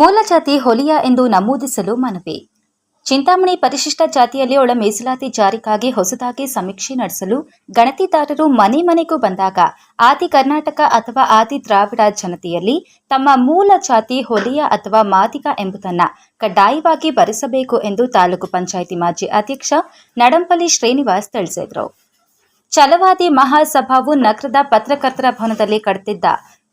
ಮೂಲ ಜಾತಿ ಹೊಲಿಯ ಎಂದು ನಮೂದಿಸಲು ಮನವಿ. ಚಿಂತಾಮಣಿ ಪರಿಶಿಷ್ಟ ಜಾತಿಯಲ್ಲಿ ಒಳ ಮೀಸಲಾತಿ ಜಾರಿಗಾಗಿ ಹೊಸದಾಗಿ ಸಮೀಕ್ಷೆ ನಡೆಸಲು ಗಣತಿದಾರರು ಮನೆ ಮನೆಗೂ ಬಂದಾಗ ಆದಿ ಕರ್ನಾಟಕ ಅಥವಾ ಆದಿ ದ್ರಾವಿಡ ಜನತೆಯಲ್ಲಿ ತಮ್ಮ ಮೂಲ ಜಾತಿ ಹೊಲಿಯ ಅಥವಾ ಮಾದಿಗ ಎಂಬುದನ್ನು ಕಡ್ಡಾಯವಾಗಿ ಭರಿಸಬೇಕು ಎಂದು ತಾಲೂಕು ಪಂಚಾಯಿತಿ ಮಾಜಿ ಅಧ್ಯಕ್ಷ ನಡಂಪಲ್ಲಿ ಶ್ರೀನಿವಾಸ್ ತಿಳಿಸಿದರು. ಛಲವಾದಿ ಮಹಾಸಭಾವು ನಗರದ ಪತ್ರಕರ್ತರ ಭವನದಲ್ಲಿ ಕರೆದಿದ್ದ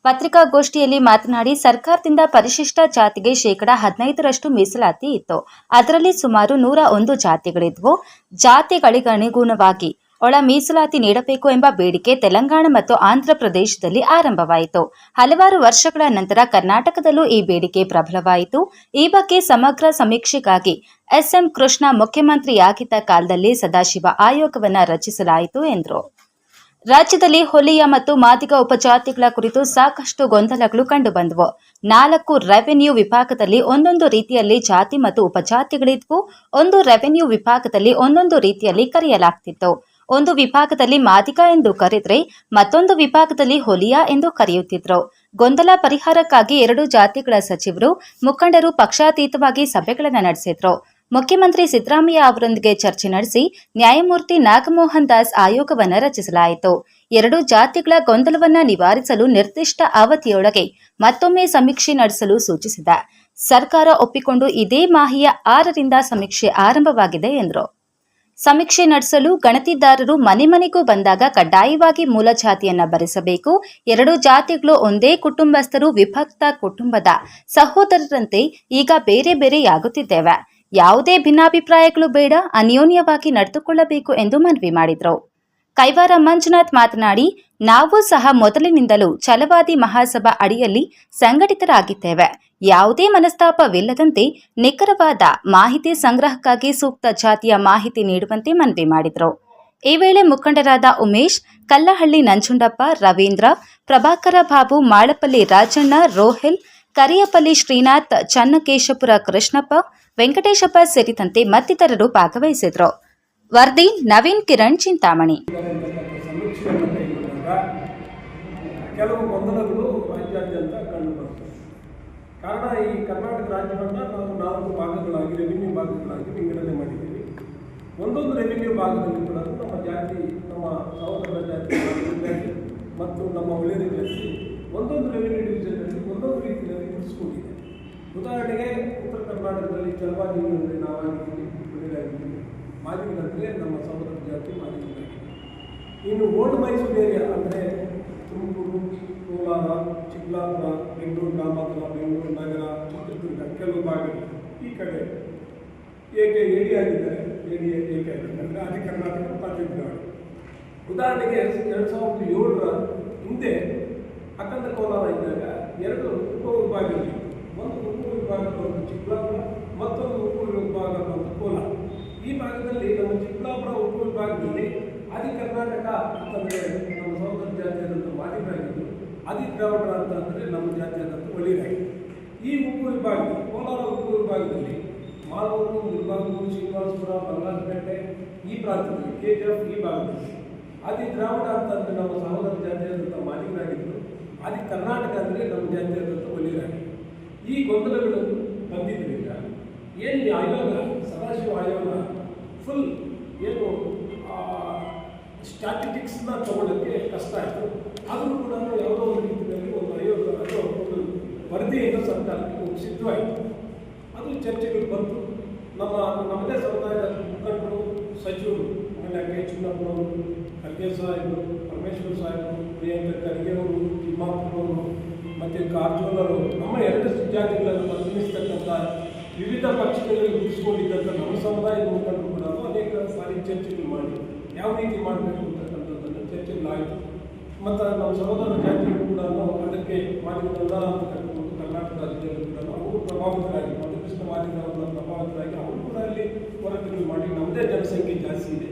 ಪತ್ರಿಕಾಗೋಷ್ಠಿಯಲ್ಲಿ ಮಾತನಾಡಿ, ಸರ್ಕಾರದಿಂದ ಪರಿಶಿಷ್ಟ ಜಾತಿಗೆ ಶೇಕಡ ಹದಿನೈದರಷ್ಟು ಮೀಸಲಾತಿ ಇತ್ತು. ಅದರಲ್ಲಿ ಸುಮಾರು ನೂರ ಒಂದು ಜಾತಿಗಳಿದ್ವು. ಜಾತಿಗಳಿಗನುಗುಣವಾಗಿ ಒಳ ಮೀಸಲಾತಿ ನೀಡಬೇಕು ಎಂಬ ಬೇಡಿಕೆ ತೆಲಂಗಾಣ ಮತ್ತು ಆಂಧ್ರ ಪ್ರದೇಶದಲ್ಲಿ ಆರಂಭವಾಯಿತು. ಹಲವಾರು ವರ್ಷಗಳ ನಂತರ ಕರ್ನಾಟಕದಲ್ಲೂ ಈ ಬೇಡಿಕೆ ಪ್ರಬಲವಾಯಿತು. ಈ ಬಗ್ಗೆ ಸಮಗ್ರ ಸಮೀಕ್ಷೆಗಾಗಿ ಎಸ್ಎಂ ಕೃಷ್ಣ ಮುಖ್ಯಮಂತ್ರಿಯಾಗಿದ್ದ ಕಾಲದಲ್ಲಿ ಸದಾಶಿವ ಆಯೋಗವನ್ನು ರಚಿಸಲಾಯಿತು ಎಂದರು. ರಾಜ್ಯದಲ್ಲಿ ಹೊಲಿಯ ಮತ್ತು ಮಾದಿಗ ಉಪಜಾತಿಗಳ ಕುರಿತು ಸಾಕಷ್ಟು ಗೊಂದಲಗಳು ಕಂಡುಬಂದವು. ನಾಲ್ಕು ರೆವೆನ್ಯೂ ವಿಭಾಗದಲ್ಲಿ ಒಂದೊಂದು ರೀತಿಯಲ್ಲಿ ಜಾತಿ ಮತ್ತು ಉಪಜಾತಿಗಳಿದ್ವು ಒಂದು ರೆವೆನ್ಯೂ ವಿಭಾಗದಲ್ಲಿ ಒಂದೊಂದು ರೀತಿಯಲ್ಲಿ ಕರೆಯಲಾಗ್ತಿತ್ತು. ಒಂದು ವಿಭಾಗದಲ್ಲಿ ಮಾದಿಗ ಎಂದು ಕರೆದ್ರೆ ಮತ್ತೊಂದು ವಿಭಾಗದಲ್ಲಿ ಹೊಲಿಯ ಎಂದು ಕರೆಯುತ್ತಿದ್ರು. ಗೊಂದಲ ಪರಿಹಾರಕ್ಕಾಗಿ ಎರಡು ಜಾತಿಗಳ ಸಚಿವರು ಮುಖಂಡರು ಪಕ್ಷಾತೀತವಾಗಿ ಸಭೆಗಳನ್ನು ನಡೆಸಿದ್ರು. ಮುಖ್ಯಮಂತ್ರಿ ಸಿದ್ದರಾಮಯ್ಯ ಅವರೊಂದಿಗೆ ಚರ್ಚೆ ನಡೆಸಿ ನ್ಯಾಯಮೂರ್ತಿ ನಾಗಮೋಹನ್ ದಾಸ್ ಆಯೋಗವನ್ನು ರಚಿಸಲಾಯಿತು. ಎರಡು ಜಾತಿಗಳ ಗೊಂದಲವನ್ನ ನಿವಾರಿಸಲು ನಿರ್ದಿಷ್ಟ ಅವಧಿಯೊಳಗೆ ಮತ್ತೊಮ್ಮೆ ಸಮೀಕ್ಷೆ ನಡೆಸಲು ಸೂಚಿಸಿದ. ಸರ್ಕಾರ ಒಪ್ಪಿಕೊಂಡು ಇದೇ ಮಾಹಿಯ ಆರರಿಂದ ಸಮೀಕ್ಷೆ ಆರಂಭವಾಗಿದೆ ಎಂದರು. ಸಮೀಕ್ಷೆ ನಡೆಸಲು ಗಣತಿದಾರರು ಮನೆ ಮನೆಗೂ ಬಂದಾಗ ಕಡ್ಡಾಯವಾಗಿ ಮೂಲ ಜಾತಿಯನ್ನ ಭರಿಸಬೇಕು. ಎರಡು ಜಾತಿಗಳು ಒಂದೇ ಕುಟುಂಬಸ್ಥರು ವಿಭಕ್ತ ಕುಟುಂಬದ ಸಹೋದರರಂತೆ ಈಗ ಬೇರೆ ಬೇರೆಯಾಗುತ್ತಿದ್ದೇವೆ. ಯಾವುದೇ ಭಿನ್ನಾಭಿಪ್ರಾಯಗಳು ಬೇಡ, ಅನ್ಯೋನ್ಯವಾಗಿ ನಡೆದುಕೊಳ್ಳಬೇಕು ಎಂದು ಮನವಿ ಮಾಡಿದರು. ಕೈವಾರ ಮಂಜುನಾಥ್ ಮಾತನಾಡಿ, ನಾವು ಸಹ ಮೊದಲಿನಿಂದಲೂ ಛಲವಾದಿ ಮಹಾಸಭಾ ಅಡಿಯಲ್ಲಿ ಸಂಘಟಿತರಾಗಿದ್ದೇವೆ. ಯಾವುದೇ ಮನಸ್ತಾಪವಿಲ್ಲದಂತೆ ನಿಖರವಾದ ಮಾಹಿತಿ ಸಂಗ್ರಹಕ್ಕಾಗಿ ಸೂಕ್ತ ಜಾತಿಯ ಮಾಹಿತಿ ನೀಡುವಂತೆ ಮನವಿ ಮಾಡಿದರು. ಈ ವೇಳೆ ಮುಖಂಡರಾದ ಉಮೇಶ್, ಕಲ್ಲಹಳ್ಳಿ ನಂಜುಂಡಪ್ಪ, ರವೀಂದ್ರ, ಪ್ರಭಾಕರ ಬಾಬು, ಮಾಳಪಲ್ಲಿ ರಾಜಣ್ಣ, ರೋಹಿಲ್ ಕರಿಯಪಲ್ಲಿ ಶ್ರೀನಾಥ್, ಚನ್ನಕೇಶಪುರ ಕೃಷ್ಣಪ್ಪ, ವೆಂಕಟೇಶಪ್ಪ ಸೇರಿದಂತೆ ಮತ್ತಿತರರು ಭಾಗವಹಿಸಿದರು ವರದಿ ನವೀನ್ ಕಿರಣ್ ಚಿಂತಾಮಣಿ. ಕೆಲವು ಗೊಂದಲಗಳು ರಾಜ್ಯಾದ್ಯಂತ ಕಂಡುಬರುತ್ತವೆ ಕಾರಣ ಈ ಕರ್ನಾಟಕ ರಾಜ್ಯವನ್ನು ನಾವು ನಾಲ್ಕು ಭಾಗಗಳಾಗಿ ರೆವಿನ್ಯೂ ಭಾಗಗಳಾಗಿ ವಿಂಗಡಣೆ ಮಾಡಿದ್ದೀವಿ. ಒಂದೊಂದು ರೆವಿನ್ಯೂ ಭಾಗದಲ್ಲಿ ಕೂಡ ನಮ್ಮ ಜಾತಿ, ನಮ್ಮ ಸಹೋದರ ಜಾತಿ, ಮತ್ತು ನಮ್ಮ ಒಳ್ಳೆಯ ಜಾತಿ ಒಂದೊಂದು ರೆವಿನ್ಯೂ ಡಿವಿಷನ್ನಲ್ಲಿ ಒಂದೊಂದು ರೀತಿಯಲ್ಲಿ ಮುಗಿಸ್ಕೊಂಡಿದೆ ಉದಾಹರಣೆಗೆ ಉತ್ತರ ಕರ್ನಾಟಕದಲ್ಲಿ ಚಲವಾದಿಗಳಲ್ಲಿ ನಾವಾಗಿದ್ದೀವಿ ಒಳ್ಳೆಯದಾಗಿದ್ದೀವಿ ಮಾದಿಗಳಂದರೆ ನಮ್ಮ ಸಹೋದರ ಜಾತಿ ಮಾದಿಗಳಾಗಿದೆ ಇನ್ನು ಓಲ್ಡ್ ಮೈಸೂರು ಏರಿಯಾ ಅಂದರೆ ತುಮಕೂರು, ಕೋಲಾರ, ಚಿಕ್ಕಬಳ್ಳಾಪುರ, ಬೆಂಗಳೂರು ಗ್ರಾಮಾಂತರ ಬೆಂಗಳೂರು ನಗರ, ಚಿತ್ರದುರ್ಗ ಕೆಲವು ಭಾಗಗಳು ಈ ಕಡೆ ಏಕೆ ಏಡಿ ಆಗಿದ್ದಾರೆ? ಏಡಿ ಏಕೆ ಆಗಿದ್ದಾರೆ ಅಂದರೆ ಅದೇ ಕರ್ನಾಟಕ ಪ್ರಾಂತ್ಯಗಳು ಉದಾಹರಣೆಗೆ ಎರಡು ಸಾವಿರದ ಏಳರ ಹಿಂದೆ ಅಖಂಡ ಕೋಲಾರ ಇದ್ದಾಗ ಎರಡು ಉಪವಿಭಾಗಗಳು ಒಂದು ಉಪವಿಭಾಗ ಬಂದು ಚಿಕ್ಕಬಳ್ಳಾಪುರ, ಮತ್ತೊಂದು ಉಪವಿಭಾಗ ಬಂದು ಕೋಲಾರ. ಈ ಭಾಗದಲ್ಲಿ ನಮ್ಮ ಚಿಕ್ಕಬಳ್ಳಾಪುರ ಉಪವಿಭಾಗದಲ್ಲಿ ಆದಿ ಕರ್ನಾಟಕ ಅಂತಂದರೆ ನಮ್ಮ ಸಹೋದರ ಜಾತಿಯಾದಂಥ ಮಾದಿಗರಾಗಿದ್ದು ಆದಿ ದ್ರಾವಿಡ ಅಂತ ಅಂದರೆ ನಮ್ಮ ಜಾತಿಯಾದಂಥ ಒಳ್ಳೆಯ ಈ ಉಪವಿಭಾಗದಲ್ಲಿ ಕೋಲಾರ ಉಪವಿಭಾಗದಲ್ಲಿ ಮಾಲೂರು, ಮುಲ್ಬಾಗೂರು, ಶ್ರೀನಿವಾಸಪುರ, ಬಂಗಾರಪೇಟೆ ಈ ಪ್ರಾಂತ್ಯದಲ್ಲಿ ಕೆ ಜಿ ಎಫ್ ಈ ಭಾಗದಲ್ಲಿ. ಆದಿ ದ್ರಾವಿಡ ಅಂತಂದರೆ ನಮ್ಮ ಸಹೋದರ ಜಾತಿಯಾದಂಥ ಮಾದಿಗರಾಗಿದ್ದು ಆದಿ ಕರ್ನಾಟಕ ಅಂದರೆ ನಮ್ಮ ಜಾತಿಯಾದಂಥ ಒಳ್ಳೆಯರಾಗಿದ್ದು ಈ ಗೊಂದಲಗಳು ಬಂದಿದ್ದರಿಂದ ಏನು ಆಯೋಗ, ಸದಾಶಿವ ಆಯೋಗ ಫುಲ್ ಏನು ಸ್ಟ್ಯಾಟಿಟಿಕ್ಸ್ನ ತಗೊಳ್ಳೋಕ್ಕೆ ಕಷ್ಟ ಆಯಿತು. ಆದರೂ ಕೂಡ ಯಾವುದೋ ಒಂದು ರೀತಿಯಲ್ಲಿ ಒಂದು ಆಯೋಗ ಅಥವಾ ಒಂದು ವರದಿಯನ್ನು ಸರ್ಕಾರಕ್ಕೆ ಸಿದ್ಧವಾಯಿತು ಅದು ಚರ್ಚೆಗಳು ಬಂತು. ನಮ್ಮ, ನಮ್ಮದೇ ಸಮುದಾಯದ ಮುಖಂಡರು, ಸಚಿವರು, ಆಮೇಲೆ ಕೆ ಚಿನ್ನಪ್ಪನವರು ಖರ್ಗೆ ಸಾಹೇಬರು, ಪರಮೇಶ್ವರ ಸಾಹೇಬರು ಪ್ರಿಯಾಂಕ ಖರ್ಗೆ ಅವರು ತಿಮ್ಮಾಪುರವರು ಮತ್ತು ಕಾರಜೋಳರು ನಮ್ಮ ಎರಡು ಜಾತಿಗಳನ್ನು ಪ್ರತಿನಿಧಿಸ್ತಕ್ಕಂಥ ವಿವಿಧ ಪಕ್ಷಗಳಲ್ಲಿ ಗುರುತಿಸಿಕೊಂಡಿದ್ದಂಥ ನಮ್ಮ ಸಮುದಾಯದ ಮುಖಂಡರು ಕೂಡ ಅನೇಕ ಸಾರಿ ಚರ್ಚೆಗಳು ಮಾಡಿ ಯಾವ ರೀತಿ ಮಾಡಬೇಕು ಅಂತಕ್ಕಂಥದ್ದನ್ನು ಚರ್ಚೆಗಳಾಯಿತು. ಮತ್ತು ನಮ್ಮ ಸಹೋದರ ಜಾತಿಗಳು ಕೂಡ ಅದಕ್ಕೆ ಮಾಡಿದ ಅಂತ ಕರ್ಕೊಂಡು ಕರ್ನಾಟಕ ರಾಜ್ಯದಲ್ಲಿ ಕೂಡ ಅವರು ಪ್ರಭಾವಿತರಾಗಿ, ಮಧುಕೃಷ್ಣ ಮಾದಿಗರವರ ಪ್ರಭಾವಿತರಾಗಿ ಅವರು ಕೂಡ ಅಲ್ಲಿ ಹೋರಾಟಗಳು ಮಾಡಿ ನಮ್ಮದೇ ಜನಸಂಖ್ಯೆ ಜಾಸ್ತಿ ಇದೆ.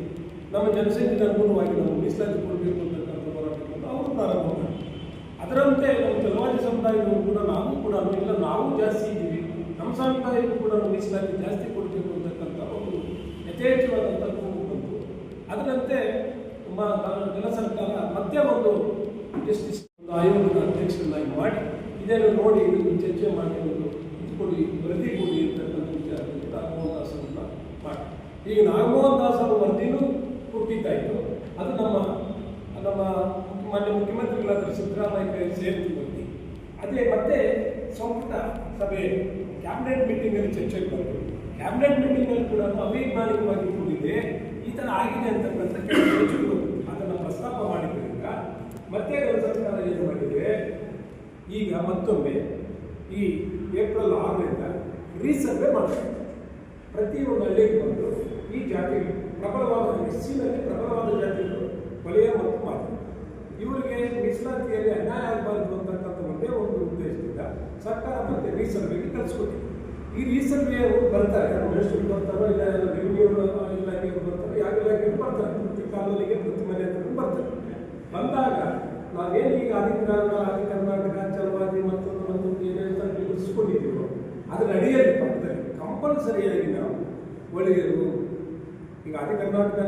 ನಮ್ಮ ಜನಸಂಖ್ಯೆಗೆ ಅನುಗುಣವಾಗಿ ನಾವು ಮೀಸಲಾತಿ ಕೊಡಬೇಕು ಅಂತಕ್ಕಂಥ ಹೋರಾಟಗಳನ್ನು ಅವರು ಪ್ರಾರಂಭ ಮಾಡಿ ಅದರಂತೆ ನಮ್ಮ ತೆಲುವಾದಿ ಸಮುದಾಯದವರು ಕೂಡ ನಾವು ಕೂಡ ಇಲ್ಲ, ನಾವು ಜಾಸ್ತಿ ಇದ್ದೀವಿ. ನಮ್ಮ ಸಮುದಾಯಕ್ಕೂ ಕೂಡ ಮೀಸಲಾತಿ ಜಾಸ್ತಿ ಕೊಡಬೇಕು ಅಂತಕ್ಕಂಥ ಒಂದು ಯಥೇಚ್ಛವಾದಂಥ ಕೂಗು ಬಂತು. ಅದರಂತೆ ಜನ ಸರ್ಕಾರ ಮತ್ತೆ ಒಂದು ಜಸ್ಟಿಸ್ ಒಂದು ಆಯೋಗದ ಅಧ್ಯಕ್ಷರನ್ನಾಗಿ ಮಾಡಿ, ಇದನ್ನು ನೋಡಿ, ಇದನ್ನು ಚರ್ಚೆ ಮಾಡಿ ಒಂದು ಕೊಡಿ ವರದಿ ಕೊಡಿ ಅಂತಕ್ಕಂಥ ವಿಚಾರದಲ್ಲಿ ನಾಗಮೋಹನ್ ಮಾಡಿ. ಈಗ ನಾಗಮೋಹನ್ ದಾಸರ ವರದಿನೂ ಕೊಟ್ಟಿದ್ದಾಯಿತು ಅದು ನಮ್ಮ ನಮ್ಮ ಮಾನ್ಯ ಮುಖ್ಯಮಂತ್ರಿಗಳಾದ ಸಿದ್ದರಾಮಯ್ಯ ಕೈ ಸೇರಿತು ಅದೇ ಮತ್ತೆ ಸಂಪುಟ ಸಭೆ ಕ್ಯಾಬಿನೆಟ್ ಮೀಟಿಂಗಲ್ಲಿ ಚರ್ಚೆಗೆ ಬಂತು. ಕ್ಯಾಬಿನೆಟ್ ಮೀಟಿಂಗಲ್ಲಿ ಕೂಡ ಅವೈಜ್ಞಾನಿಕವಾಗಿ ಕೂಡಿದೆ. ಈ ಥರ ಆಗಿದೆ ಅಂತಕ್ಕಂಥ ಕೆಲವು ಸಚಿವರು ಅದನ್ನು ಪ್ರಸ್ತಾಪ ಮಾಡಿದ್ದರಿಂದ ಮತ್ತೆ ಸರ್ಕಾರ ಏನು ಮಾಡಿದೆ ಈಗ ಮತ್ತೊಮ್ಮೆ ಈ ಏಪ್ರಿಲ್ ಆರರಿಂದ ರೀಸರ್ವೆ ಮಾಡಬೇಕು ಪ್ರತಿಯೊಂದು ಹಳ್ಳಿಗೆ ಬಂದು ಈ ಜಾತಿ ಪ್ರಬಲವಾದ, ಎಸ್ಸಿನಲ್ಲಿ ಪ್ರಬಲವಾದ ಜಾತಿಗಳು ಕೊಲೆಯ ಮತ್ತು ಮಾತು ಇವರಿಗೆ ಮೀಸಲಾತಿಯಲ್ಲಿ ಅನ್ಯಾಯ ಆಗಬಾರದು ಅಂತಕ್ಕಂಥ ಒಂದೇ ಒಂದು ಉದ್ದೇಶದಿಂದ ಸರ್ಕಾರ ಮತ್ತೆ ರೀಸರ್ವೆಗೆ ಕಳಿಸ್ಕೊಟ್ಟಿದೆ. ಈ ರೀಸರ್ವೆ ಬರ್ತಾರೆ ಎಷ್ಟು ಬರ್ತಾರೋ ಇಲ್ಲ ರೆವಿನ್ಯೂ ಇಲಾಖೆಗೆ ಬರ್ತಾರೋ ಯಾವ ಇಲಾಖೆಗೆ ಬರ್ತಾರೆ. ಪ್ರತಿ ಕಾಲೋನಿಗೆ, ಪ್ರತಿ ಮನೆ ಹತ್ರ ಬರ್ತಾರೆ. ಬಂದಾಗ ನಾವೇನು ಈಗ ಆದಿತ್ಯನಾಥ ಆದಿ ಕರ್ನಾಟಕ ಚಲವಾದಿ ಮತ್ತೊಂದು ಮತ್ತೊಂದು ಏನೇನು ಬಿಡಿಸ್ಕೊಂಡಿದ್ದೀವೋ ಅದರ ಅಡಿಯಲ್ಲಿ ಬರ್ತಾರೆ ಕಂಪಲ್ಸರಿಯಾಗಿ ನಾವು ಒಳ್ಳೆಯದು. ಈಗ ಆದಿ ಕರ್ನಾಟಕ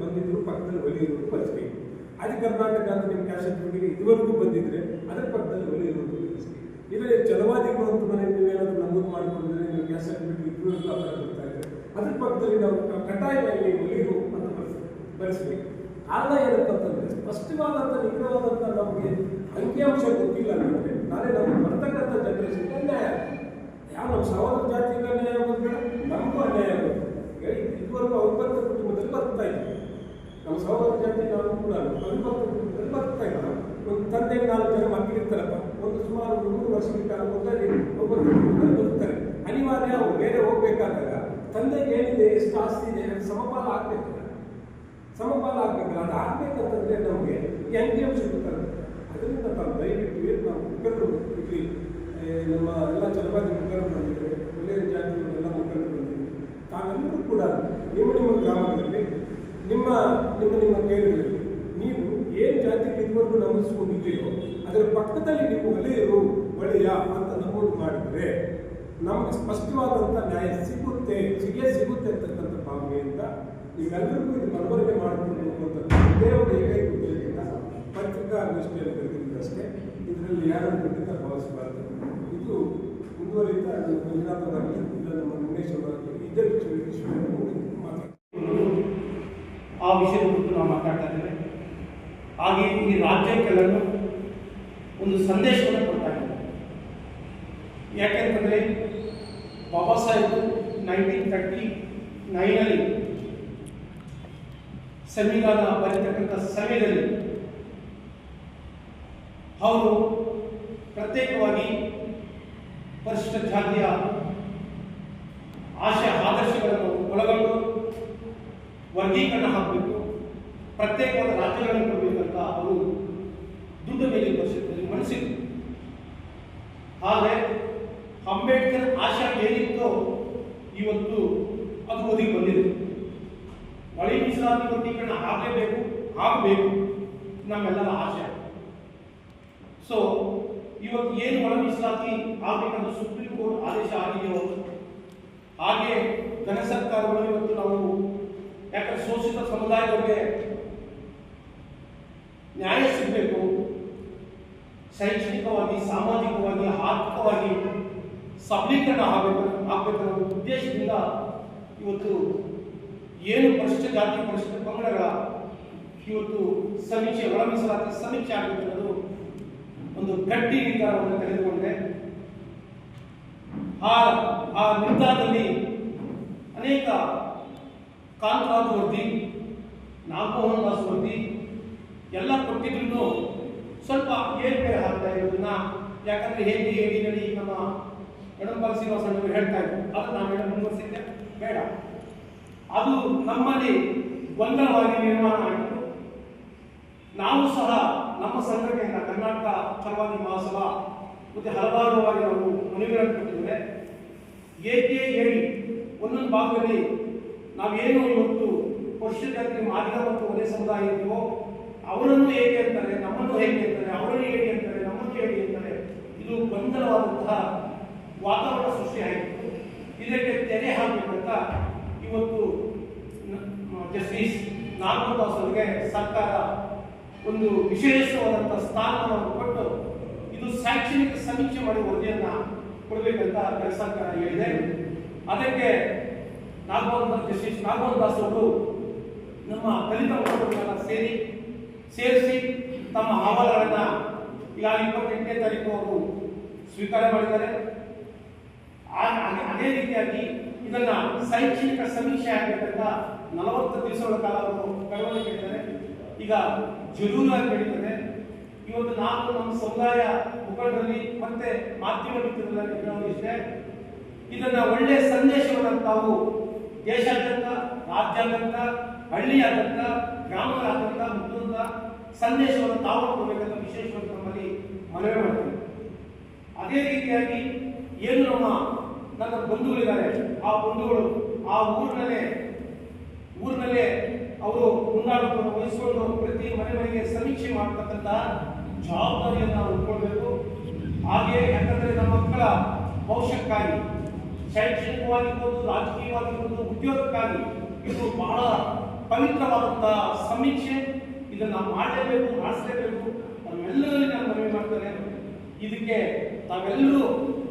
ಬಂದಿದ್ರು, ಪಕ್ಕದಲ್ಲಿ ಒಳ್ಳೆಯದು ಬಳಸ್ಬೇಕು. ಆದಿ ಕರ್ನಾಟಕ ಅಂತ ನಿಮ್ಮ ಕೊಡಿ ಇದುವರೆಗೂ ಬಂದಿದ್ರೆ ಅದರ ಪಕ್ಕದಲ್ಲಿ ಒಲೆ ಬಳಸ್ಬೇಕು ಇದರಲ್ಲಿ ಚಲವಾದಿಗಳು ಅಂತ ಮನೆ ನೀವೇನಾದ್ರೂ ನಮೂದು ಮಾಡಿಕೊಂಡಿದ್ರೆ ನೀವು ಕ್ಯಾಸ್ಟ್ ಸರ್ಟಿಫಿಕೇಟ್ ಇಬ್ಬರು ಥರ ಬರ್ತಾ ಇದೆ ಅದ್ರ ಪಕ್ಕದಲ್ಲಿ ನಾವು ಕಡ್ಡಾಯವಾಗಿ ನೀವು ಒಳ್ಳೆಯದು ಅಂತ ಬಳಸ್ಬೇಕು ಕಾರಣ ಏನಪ್ಪ ಅಂತ ಸ್ಪಷ್ಟವಾದಂಥ ನಿಖರವಾದಂಥ ನಮಗೆ ಅಂಕಿಅಂಶ ಗೊತ್ತಿಲ್ಲ ಅಂದರೆ ನಾಳೆ ನಮ್ಗೆ ಬರ್ತಕ್ಕಂಥ ಜನರೇಷನ್ಗೆ ಅನ್ಯಾಯ. ಯಾವ ನಮ್ಮ ಸಹೋದರ ಜಾತಿಗೆ ಅನ್ಯಾಯ ಆಗೋದು ಬೇಡ ನಮಗೂ ಅನ್ಯಾಯ ಇದು- ಇದುವರೆಗೂ ಅವಿಭಕ್ತ ಕುಟುಂಬದಲ್ಲಿ ಬರ್ತಾ ಇದ್ವಿ ನಮ್ಮ ಸಹೋದರ ಜಾತಿ ನಾವು ಕೂಡ ಎಂಬತ್ತು ಒಂದು ತಂದೆ ನಾಲ್ಕು ಜನ ಮಕ್ಕಳಿರ್ತಾರಪ್ಪ ಒಂದು ಸುಮಾರು ನೂರು ವರ್ಷಗಳ ಕಾಲ ಒಂದಲ್ಲಿ ಒಬ್ಬರು ಬರ್ತಾರೆ. ಅನಿವಾರ್ಯ, ಅವರು ಬೇರೆ ಹೋಗ್ಬೇಕಾದಾಗ ತಂದೆಗೆ ಹೇಳಿದೆ, ಎಷ್ಟು ಆಸ್ತಿ ಇದೆ ಸಮಪಾಲ ಆಗ್ಬೇಕಲ್ಲ ಸಮಪಾಲ ಆಗ್ಬೇಕಲ್ಲ ಅದು ಆಗ್ಬೇಕಂತಂದ್ರೆ ನಮಗೆ ಈ ಅಂಕಿಅಂಶ ಗೊತ್ತಾಗುತ್ತೆ. ಅದರಿಂದ ತಾವು ದಯವಿಟ್ಟು ಏನು ನಾವು ಮುಖಂಡರು, ಇಲ್ಲಿ ನಮ್ಮ ಎಲ್ಲ ಚಲವಾದಿ ಮುಖಂಡರು ಬಂದಿದ್ದಾರೆ, ಒಳ್ಳೆಯ ಜಾತಿಯವರೆಲ್ಲ ಮುಖಂಡರು ಬಂದಿದ್ದಾರೆ. ತಾವೆಲ್ಲರೂ ಕೂಡ ನಿಮ್ಮ ನಿಮ್ಮ ಗ್ರಾಮಗಳಲ್ಲಿ ನಿಮ್ಮ ನಿಮ್ಮ ನಿಮ್ಮ ಕೇಳಿದ್ರು ನೀವು ಏನು ಜಾತಿ ಇದುವರೆಗೂ ನಮೂದಿಸ್ಕೊಂಡಿದ್ದೀರೋ ಅದರ ಪಕ್ಕದಲ್ಲಿ ನೀವು ಒಲೆಯರು ಒಳೆಯ ಅಂತ ನಮೂದು ಮಾಡಿದ್ರೆ, ನಮಗೆ ಸ್ಪಷ್ಟವಾದಂಥ ನ್ಯಾಯ ಸಿಗುತ್ತೆ, ಸಿಗೇ ಸಿಗುತ್ತೆ ಅಂತಕ್ಕಂಥ ಭಾವನೆಯಿಂದ ನೀವೆಲ್ಲರಿಗೂ ಇದು ಮನವರಿಕೆ ಮಾಡಿಕೊಂಡು ಇದೇ ಒಂದು ಪತ್ರಿಕಾ ಉದ್ದೇಶದಿಂದ ಪತ್ರಿಕಾಗೋಷ್ಠಿಯಲ್ಲಿ ಅಷ್ಟೇ. ಇದರಲ್ಲಿ ಯಾರನ್ನು ಖಂಡಿತ ಭಾವಿಸಬಾರದು. ಇದು ಮುಂದುವರಿತಾ ಗುಜರಾತ್ ಇಲ್ಲ ನಮ್ಮ ಉಮೇಶ್ ಅವರಾಗಲಿ ಇದೇ ವಿಷಯದ ಕುರಿತು ನಾವು ಮಾತಾಡ್ತಾ ಇದ್ದೇವೆ. ಹಾಗೆ ಈ ರಾಜ್ಯಕ್ಕೆಲ್ಲರೂ ಒಂದು ಸಂದೇಶವನ್ನು ಕೊಡ್ತಾ ಇದ್ದಾರೆ. ಯಾಕೆಂತಂದರೆ ಬಾಬಾ ಸಾಹೇಬ್ ನೈನ್ಟೀನ್ ತರ್ಟಿ ನೈನಲ್ಲಿ ಸಂವಿಧಾನ ಬರೀತಕ್ಕಂಥ ಸಮಯದಲ್ಲಿ ಅವರು ಪ್ರತ್ಯೇಕವಾಗಿ ಪರಿಶಿಷ್ಟ ಜಾತಿಯ ಆಶಯ, ಆದರ್ಶಗಳನ್ನು ಒಳಗೊಂಡು ವರ್ಗೀಕರಣ ಹಾಕಬೇಕು. ಪ್ರತ್ಯೇಕವಾದ ರಾಜ್ಯಗಳನ್ನು ಕೊಡಬೇಕಂತ ಅವರು ದುಡ್ಡು ಮೇಲೆ ಪರಿಷತ್ತಲ್ಲಿ ಮನಸ್ಸಿತ್ತು ಆದರೆ ಅಂಬೇಡ್ಕರ್ ಆಶಾ ಏನಿತ್ತೋ ಇವತ್ತು ಅದು ಒದಗಿ ಬಂದಿದೆ. ಮಳೆ ಮೀಸಲಾತಿ ವರ್ಗೀಕರಣ ಆಗಲೇಬೇಕು ಆಗಬೇಕು ನಮ್ಮೆಲ್ಲರ ಆಶೆ. ಸೊ ಇವತ್ತು ಏನು ಮಳೆ ಮೀಸಲಾತಿ ಆಗಬೇಕಂತ ಸುಪ್ರೀಂ ಕೋರ್ಟ್ ಆದೇಶ ಆಗಿದೆಯೋ, ಹಾಗೆ ಘನ ಸರ್ಕಾರಗಳು ಇವತ್ತು ನಾವು ಯಾಕಂದ್ರೆ ಶೋಷಿತ ಸಮುದಾಯದವರಿಗೆ ನ್ಯಾಯ ಸಿಗಬೇಕು ಶೈಕ್ಷಣಿಕವಾಗಿ, ಸಾಮಾಜಿಕವಾಗಿ, ಆರ್ಥಿಕವಾಗಿ ಸಬಲೀಕರಣ ಆಗಬೇಕು ಆಗಬೇಕನ್ನೋ ಉದ್ದೇಶದಿಂದ ಇವತ್ತು ಏನು ಪರಿಶಿಷ್ಟ ಜಾತಿ, ಪರಿಶಿಷ್ಟ ಪಂಗಡಗಳ ಇವತ್ತು ಸಮೀಕ್ಷೆ ಒಳ ಮೀಸಲಾತಿ ಸಮೀಕ್ಷೆ ಆಗಬೇಕು ಅನ್ನೋದು ಒಂದು ಗಟ್ಟಿ ನಿರ್ಧಾರವನ್ನು ತೆಗೆದುಕೊಂಡೆ. ಆ ಆ ನಿರ್ಧಾರದಲ್ಲಿ ಅನೇಕ ಕಾಂತರಾಜ್ ವರದಿ ನಾಗಮೋಹನ್ ದಾಸ್ ವರದಿ ಎಲ್ಲ ಕೊಟ್ಟಿದ್ರು ಸ್ವಲ್ಪ ಏರ್ಪೇರ್ ಆಗ್ತಾ ಇರೋದನ್ನ, ಯಾಕಂದ್ರೆ ಹೇಗೆ ಹೇಳಿನಲ್ಲಿ ನಮ್ಮ ಎಡಂಬಾಲ್ ಶ್ರೀನಿವಾಸಣ್ಣವರು ಹೇಳ್ತಾ ಇದ್ರು. ಅದು ನಾವು ಮೇಡಮ್ ಮುಂದುವರಿಸಿದ್ದೆ. ಬೇಡ. ಅದು ನಮ್ಮಲ್ಲಿ ಗೊಂದಲವಾಗಿ ನಿರ್ಮಾಣ ಆಯಿತು. ನಾವು ಸಹ ನಮ್ಮ ಸಂಘಟನೆಯಿಂದ ಕರ್ನಾಟಕ ಪರವಾಗಿ ಮಹಾಸಭಾ ಮತ್ತೆ ಹಲವಾರು ಬಾರಿ ನಾವು ಮನವಿಗಳನ್ನು ಕೊಟ್ಟಿದ್ದೇವೆ. ಏಕೆ ಹೇಳಿ ಒಂದೊಂದು ಭಾಗದಲ್ಲಿ ನಾವೇನು ಇವತ್ತು ವರ್ಷದಲ್ಲಿ ಮಾದಿಗ ಮತ್ತು ಒಲೆ ಸಮುದಾಯ ಇದೆಯೋ ಅವರನ್ನು ಹೇಗೆ ಅಂತಾರೆ, ನಮ್ಮನ್ನು ಹೇಗೆ ಅಂತಾರೆ, ಅವರನ್ನು ಹೇಗೆ ಅಂತಾರೆ, ನಮ್ಮನ್ನು ಹೇಗೆ ಅಂತಾರೆ, ಇದು ಗೊಂದಲವಾದಂತಹ ವಾತಾವರಣ ಸೃಷ್ಟಿಯಾಗಿದೆ ಇದಕ್ಕೆ ತೆರೆ ಹಾಕಬೇಕಂತ ಇವತ್ತು ಜಸ್ಟಿಸ್ ನಾಗಮದಾಸ್ ಅವರಿಗೆ ಸರ್ಕಾರ ಒಂದು ವಿಶೇಷವಾದಂತಹ ಸ್ಥಾನವನ್ನು ಕೊಟ್ಟು ಇದು ಶೈಕ್ಷಣಿಕ ಸಮೀಕ್ಷೆ ಮಾಡಿ ವರದಿಯನ್ನ ಕೊಡಬೇಕಂತ ಸರ್ಕಾರ ಹೇಳಿದೆ. ಅದಕ್ಕೆ ನಾಗಮೋಹನ್ ಜಸ್ಟಿಸ್ ನಾಗಮೋಹನ್ ದಾಸ್ ಅವರು ನಮ್ಮ ದಲಿತ ಸೇರಿ ಸೇರಿಸಿ ತಮ್ಮ ಅಹವಾಲುಗಳನ್ನು ಈಗಾಗಲೇ ಇಪ್ಪತ್ತೆಂಟನೇ ತಾರೀಕು ಅವರು ಸ್ವೀಕಾರ ಮಾಡಿದ್ದಾರೆ. ಅದೇ- ರೀತಿಯಾಗಿ ಇದನ್ನ ಶೈಕ್ಷಣಿಕ ಸಮೀಕ್ಷೆ ಆಗಬೇಕಂತ ನಲವತ್ತು ದಿವಸಗಳ ಕಾಲ ಅವರು ಕಳವಳ ಈಗ ಜರೂರಾಗಿ ನಡೀತದೆ ಇವತ್ತು ನಾಲ್ಕು ನಮ್ಮ ಸಮುದಾಯ ಮುಖಂಡರಲ್ಲಿ ಮತ್ತೆ ಮಾಧ್ಯಮ ಮಿತ್ರರಲ್ಲಿ ಇದನ್ನ ಒಳ್ಳೆಯ ಸಂದೇಶವನ್ನು ತಾವು ದೇಶಾದ್ಯಂತ, ರಾಜ್ಯಾದ್ಯಂತ, ಹಳ್ಳಿಯಾದ್ಯಂತ ಗ್ರಾಮಗಳಾದ್ಯಂತ ಮುಖಂಡ ಸಂದೇಶವನ್ನು ತಾವು ಕೊಡಬೇಕಂತ ವಿಶೇಷವಾಗಿ ನಮ್ಮಲ್ಲಿ ಮನವಿ ಮಾಡ್ತೀವಿ. ಅದೇ ರೀತಿಯಾಗಿ ಏನು ನಮ್ಮ ನನ್ನ ಬಂಧುಗಳಿದ್ದಾರೆ, ಆ ಬಂಧುಗಳು ಆ ಊರಿನಲ್ಲೇ ಊರಿನಲ್ಲೇ ಅವರು ಮುಂದಾಳತ್ವವನ್ನು ವಹಿಸಿಕೊಂಡು ಪ್ರತಿ ಮನೆ ಮನೆಗೆ ಸಮೀಕ್ಷೆ ಮಾಡತಕ್ಕಂಥ ಜವಾಬ್ದಾರಿಯನ್ನು ನಾವು ಉಟ್ಕೊಳ್ಬೇಕು ಹಾಗೆ ಯಾಕಂದ್ರೆ ನಮ್ಮ ಮಕ್ಕಳ ಭವಿಷ್ಯಕ್ಕಾಗಿ, ಶೈಕ್ಷಣಿಕವಾಗಿರ್ಬೋದು, ರಾಜಕೀಯವಾಗಿರ್ಬೋದು, ಉದ್ಯೋಗಕ್ಕಾಗಿ ಇದು ಬಹಳ ಪವಿತ್ರವಾದಂತಹ ಸಮೀಕ್ಷೆ ಇದನ್ನ ಮಾಡಲೇಬೇಕು, ಮಾಡಿಸಲೇಬೇಕು. ನಮ್ಮೆಲ್ಲರಲ್ಲಿ ನಾನು ಮನವಿ ಮಾಡ್ತೇನೆ ಇದಕ್ಕೆ ತಾವೆಲ್ಲರೂ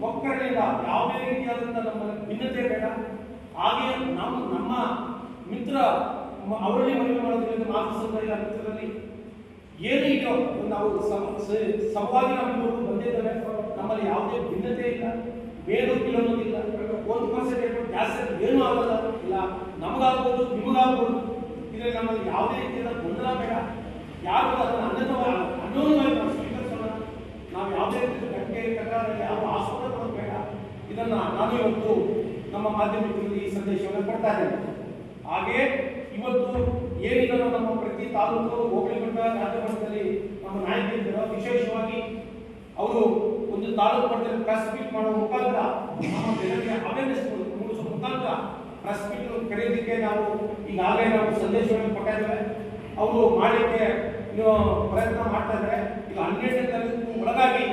ಒಕ್ಕರಣೆಯಿಂದ ಯಾವುದೇ ರೀತಿಯಾದಂತಹ ನಮ್ಮ ಭಿನ್ನತೆ ಬೇಡ. ಹಾಗೆ ನಾವು ನಮ್ಮ ಮಿತ್ರ ಅವರಲ್ಲಿ ಮನವಿ ಮಾಡೋದ್ರಿಂದ ಮಾತು ಸಮುದಾಯ ಮಿತ್ರರಲ್ಲಿ ಏನು ಇದೆಯೋ ನಾವು ಸವಾಲಿನ ನಾವು ಬಂದಿದ್ದೇವೆ ನಮ್ಮಲ್ಲಿ ಯಾವುದೇ ಭಿನ್ನತೆ ಇಲ್ಲ. ಬೇರು ಇಲ್ಲ ಒಂದು ಪರ್ಸೆಂಟ್ ಜಾಸ್ತಿ ಏನೂ ಆಗಲ್ಲ. ಇಲ್ಲ, ನಮಗಾಗ್ಬೋದು, ನಿಮಗಾಗ್ಬೋದು. ಇದರಲ್ಲಿ ನಮ್ಮಲ್ಲಿ ಯಾವುದೇ ರೀತಿಯಾದ ಗೊಂದಲ ಬೇಡ. ಯಾರು ಅದನ್ನು ಅನ್ನದವಾಗಿ ಅನ್ನೋದವಾಗಿ ನಾವು ಸ್ವೀಕರಿಸೋಣ ನಾವು ಯಾವುದೇ ರೀತಿಯ ಘಟನೆ ಪ್ರಕಾರ ಯಾವ ಆಸ್ಪದ ಬೇಡ. ಇದನ್ನ ನಾನು ಇವತ್ತು ನಮ್ಮ ಮಾಧ್ಯಮದಲ್ಲಿ ಈ ಸಂದೇಶವನ್ನು ಕೊಡ್ತಾ ಇದ್ದೇನೆ ಹಾಗೆ ಇವತ್ತು ಏನಿದನ್ನು ನಮ್ಮ ಪ್ರತಿ ತಾಲೂಕು, ಹೋಬಳಿ ಮಟ್ಟ ರಾಜ್ಯ ಮಟ್ಟದಲ್ಲಿ ನಮ್ಮ ನಾಯಕರಿದ್ದಾರೆ ವಿಶೇಷವಾಗಿ ಅವರು ಒಂದು ತಾಲೂಕು ಮಟ್ಟದಲ್ಲಿ ಪ್ರೆಸ್ ಮೀಟ್ ಮಾಡುವ ಮುಖಾಂತರ ನಮ್ಮ ಜನರಿಗೆ ಅವೇರ್ನೆಸ್ ಮುಖಾಂತರ ಪ್ರೆಸ್ ಮೀಟ್ ಕರೆಯೋದಕ್ಕೆ ನಾವು ಈಗಾಗಲೇ ನಾವು ಸಂದೇಶವನ್ನು ಕೊಟ್ಟಿದ್ದೇವೆ ಅವರು ಮಾಡಲಿಕ್ಕೆ ಪ್ರಯತ್ನ ಮಾಡ್ತಾ ಇದ್ದಾರೆ. ಈಗ ಹನ್ನೆರಡನೇ ತಾರೀಕು ಒಳಗಾಗಿ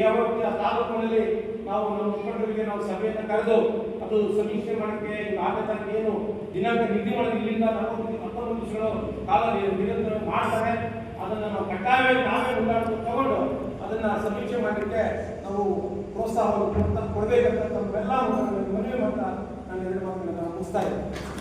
ಯಾವತ್ತಿನ ತಾಲೂಕಿನಲ್ಲಿ ನಾವು ನಮ್ಮ ಮುಖಂಡರಿಗೆ ನಾವು ಸಭೆಯನ್ನು ಕರೆದು ಅದು ಸಮೀಕ್ಷೆ ಮಾಡೋಕ್ಕೆ ಆಗೋ ತಾರೀಕು ಏನು ದಿನಾಂಕ ನಿಧಿ ಮಾಡೋದು ಇಲ್ಲಿಂದ ನಲವತ್ತು ಹತ್ತೊಂಬತ್ತು ದಿವಸಗಳು ಕಾಲ ನಿರಂತರ ಮಾಡ್ತಾರೆ. ಅದನ್ನು ನಾವು ಕಡ್ಡಾಯವಾಗಿ ನಾವೇ ಮುಂದಾಡ್ಕೊಂಡು ತಗೊಂಡು ಅದನ್ನು ಸಮೀಕ್ಷೆ ಮಾಡಲಿಕ್ಕೆ ನಾವು ಪ್ರೋತ್ಸಾಹವನ್ನು ಕೊಡ್ಬೇಕಂತ ತಮ್ಮೆಲ್ಲ ಮನವಿ ಮಾಡ್ತಾ ನಾನು ಎರಡು ಮಾತುಗಳನ್ನು ಮುಗಿಸ್ತಾ ಇದ್ದೇನೆ